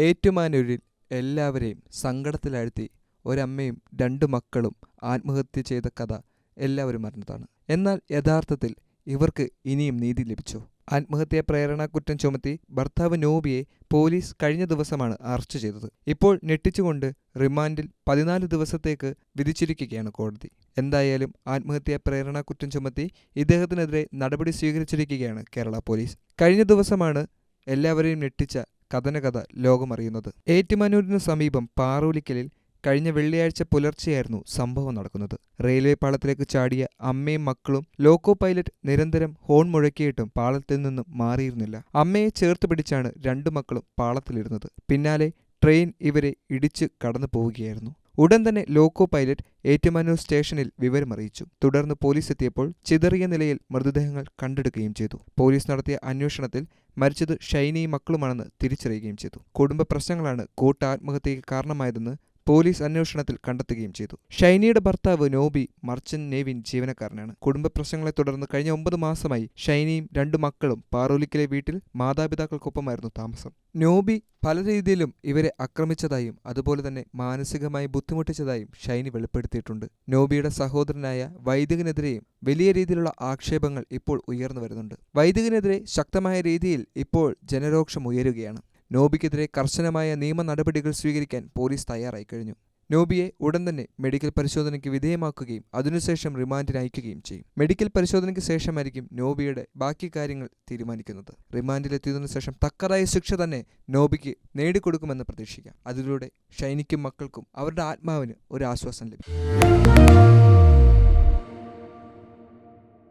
ഏറ്റുമാനൂരിൽ എല്ലാവരെയും സങ്കടത്തിലാഴ്ത്തി ഒരമ്മയും രണ്ടു മക്കളും ആത്മഹത്യ ചെയ്ത കഥ എല്ലാവരും അറിഞ്ഞതാണ്. എന്നാൽ യഥാർത്ഥത്തിൽ ഇവർക്ക് ഇനിയും നീതി ലഭിച്ചു. ആത്മഹത്യാ പ്രേരണ കുറ്റം ചുമത്തി ഭർത്താവ് നോബിയെ പോലീസ് കഴിഞ്ഞ ദിവസമാണ് അറസ്റ്റ് ചെയ്തത്. ഇപ്പോൾ ഞെട്ടിച്ചുകൊണ്ട് റിമാൻഡിൽ പതിനാല് ദിവസത്തേക്ക് വിധിച്ചിരിക്കുകയാണ് കോടതി. എന്തായാലും ആത്മഹത്യാ പ്രേരണ കുറ്റം ചുമത്തി ഇദ്ദേഹത്തിനെതിരെ നടപടി സ്വീകരിച്ചിരിക്കുകയാണ് കേരള പോലീസ്. കഴിഞ്ഞ ദിവസമാണ് എല്ലാവരെയും ഞെട്ടിച്ച കഥനകഥ ലോകമറിയുന്നത്. ഏറ്റുമാനൂരിനു സമീപം പാറൂലിക്കലിൽ കഴിഞ്ഞ വെള്ളിയാഴ്ച പുലർച്ചെയായിരുന്നു സംഭവം നടക്കുന്നത്. റെയിൽവേ പാളത്തിലേക്ക് ചാടിയ അമ്മയും മക്കളും ലോക്കോ പൈലറ്റ് നിരന്തരം ഹോൺ മുഴക്കിയിട്ടും പാളത്തിൽ നിന്നും മാറിയിരുന്നില്ല. അമ്മയെ ചേർത്ത് പിടിച്ചാണ് രണ്ടു മക്കളും പാളത്തിലിരുന്നത്. പിന്നാലെ ട്രെയിൻ ഇവരെ ഇടിച്ച് കടന്നു പോവുകയായിരുന്നു. ഉടൻ തന്നെ ലോക്കോ പൈലറ്റ് ഏറ്റുമാനൂർ സ്റ്റേഷനിൽ വിവരമറിയിച്ചു തുടർന്ന് പോലീസ് എത്തിയപ്പോൾ ചിതറിയ നിലയിൽ മൃതദേഹങ്ങൾ കണ്ടെടുക്കുകയും ചെയ്തു. പോലീസ് നടത്തിയ അന്വേഷണത്തിൽ മരിച്ചത് ഷൈനയും മക്കളുമാണെന്ന് തിരിച്ചറിയുകയും ചെയ്തു. കുടുംബ പ്രശ്നങ്ങളാണ് കൂട്ടാത്മഹത്യയ്ക്ക് കാരണമായതെന്ന് പോലീസ് അന്വേഷണത്തിൽ കണ്ടെത്തുകയും ചെയ്തു. ഷൈനിയുടെ ഭർത്താവ് നോബി മർച്ചന്റ് നേവിൻ ജീവനക്കാരനാണ്. കുടുംബ പ്രശ്നങ്ങളെ തുടർന്ന് കഴിഞ്ഞ ഒമ്പത് മാസമായി ഷൈനിയും രണ്ടു മക്കളും പാറോലിക്കിലെ വീട്ടിൽ മാതാപിതാക്കൾക്കൊപ്പമായിരുന്നു താമസം. നോബി പല രീതിയിലും ഇവരെ ആക്രമിച്ചതായും അതുപോലെ തന്നെ മാനസികമായി ബുദ്ധിമുട്ടിച്ചതായും ഷൈനി വെളിപ്പെടുത്തിയിട്ടുണ്ട്. നോബിയുടെ സഹോദരനായ വൈദികനെതിരെയും വലിയ രീതിയിലുള്ള ആക്ഷേപങ്ങൾ ഇപ്പോൾ ഉയർന്നു വരുന്നുണ്ട്. വൈദികനെതിരെ ശക്തമായ രീതിയിൽ ഇപ്പോൾ ജനരോക്ഷം ഉയരുകയാണ്. നോബിക്കെതിരെ കർശനമായ നിയമ നടപടികൾ സ്വീകരിക്കാൻ പോലീസ് തയ്യാറായി കഴിഞ്ഞു. നോബിയെ ഉടൻ തന്നെ മെഡിക്കൽ പരിശോധനയ്ക്ക് വിധേയമാക്കുകയും അതിനുശേഷം റിമാൻഡിന് അയക്കുകയും ചെയ്യും. മെഡിക്കൽ പരിശോധനയ്ക്ക് ശേഷമായിരിക്കും നോബിയുടെ ബാക്കി കാര്യങ്ങൾ തീരുമാനിക്കുന്നത്. റിമാൻഡിലെത്തിയതിനു ശേഷം തക്കറായ ശിക്ഷ തന്നെ നോബിക്ക് നേടിക്കൊടുക്കുമെന്ന് പ്രതീക്ഷിക്കാം. അതിലൂടെ ഷൈനിക്കും മക്കൾക്കും അവരുടെ ആത്മാവിന് ഒരു ആശ്വാസം ലഭിക്കും.